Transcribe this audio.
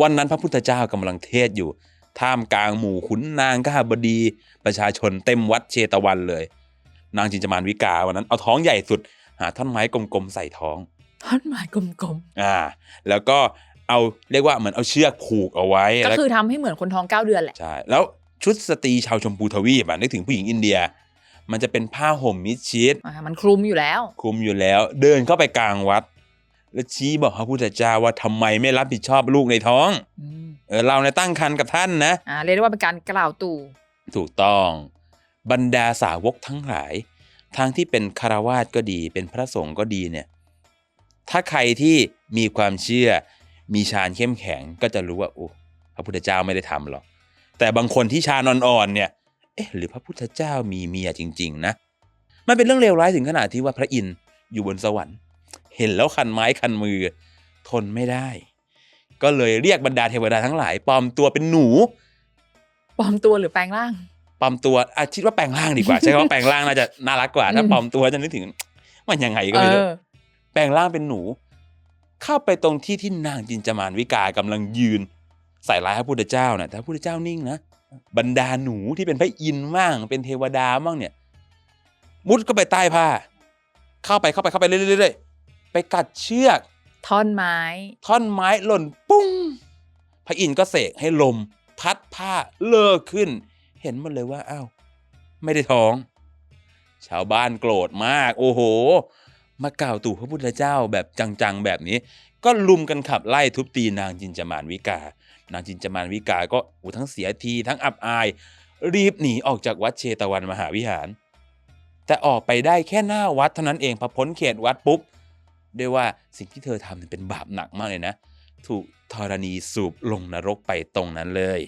วันนั้นพระพุทธเจ้ากำลังเทศน์อยู่ ท่ามกลางหมู่ขุนนางข้าบดี ประชาชนเต็มวัดเชตวันเลย นางจินจามานวิกาวันนั้นเอาท้องใหญ่สุด หาท่อนไม้กลมๆใส่ท้อง ท่อนไม้กลมอ่า แล้วก็เอาเรียกว่าเหมือนเอาเชือกผูกเอาไว้ๆก็แล้วคือทำให้เหมือนคนท้องเก้าเดือนแหละใช่แล้วชุดสตรีชาวชมพูทวีปอะนึกถึงผู้หญิงอินเดีย มันจะเป็นผ้าห่มมิดชิดอ่ามันคลุมอยู่แล้ว คลุมอยู่แล้ว เดินเข้าไปกลางวัด แล้วชี้บอกพระพุทธเจ้าว่าทำไมไม่รับผิดชอบลูกในท้องอืมเออเราในยตั้งครรภ์กับท่านนะอ่าเรียกได้ว่าเป็นการกล่าวตู่ ถูกต้อง บรรดาสาวกทั้งหลาย ทางที่เป็นคารวาสก็ดีเป็นพระสงฆ์ก็ดีเนี่ย ถ้าใครที่มีความเชื่อ มีฌานเข้มแข็งก็จะรู้ว่าโอ้พระพุทธเจ้าไม่ได้ทำหรอก แต่บางคนที่ฌานอ่อนๆเนี่ย เอ๊ะ หรือพระพุทธเจ้ามีเมียจริง ๆ นะ มันเป็นเรื่องเลวร้ายถึงขนาดที่ว่าพระอินทร์อยู่บนสวรรค์ เห็นแล้วคันไม้คันมือ ทนไม่ได้ ก็เลยเรียกบรรดาเทวดาทั้งหลายปลอมตัวเป็นหนูปลอมตัวหรือแปลงร่างปลอมตัวอะคิดว่าแปลงร่างดีกว่า ใช้คำว่าแปลงร่างน่าจะน่ารักกว่าถ้าอืมปลอมตัวจะนึกถึง มันยังไงก็เอไม่รู้อแปลงร่างเป็นหนู เข้าไปตรงที่ที่นางจินจามานวิกากำลังยืน ใส่ร้ายพระพุทธเจ้านะแต่พระพุทธเจ้านิ่งนะบรรดาหนูที่เป็นพระอินทร์มั่งเป็นเทวดามั่งเนี่ย มุดก็ไปใต้ผ้า เข้าไปเข้าไปเข้าไปเรื่อยๆ ไปกัดเชือก ท่อนไม้ ท่อนไม้หล่นปุ้งพระอินทร์ก็เสกให้ลม พัดผ้าเลิกขึ้น เห็นหมันเลยว่าอ้าวไม่ได้ท้อง ชาวบ้านโกรธมาก โอ้โห มากล่าวตู่พระพุทธเจ้าแบบจังๆแบบนี้ ก็ลุมกันขับไล่ทุบตีนางจินจามานวิกา นางจินจามานวิกาก็อูทั้งเสียทีทั้งอับอาย รีบหนีออกจากวัดเชตวันมหาวิหาร แต่ออกไปได้แค่หน้าวัดเท่านั้นเองพอพ้นเขตวัดปุ๊บ ด้วยว่าสิ่งที่เธอทำเนี่เป็นบาปหนักมากเลยนะ ถูกธรณีสูบลงนรกไปตรงนั้นเลย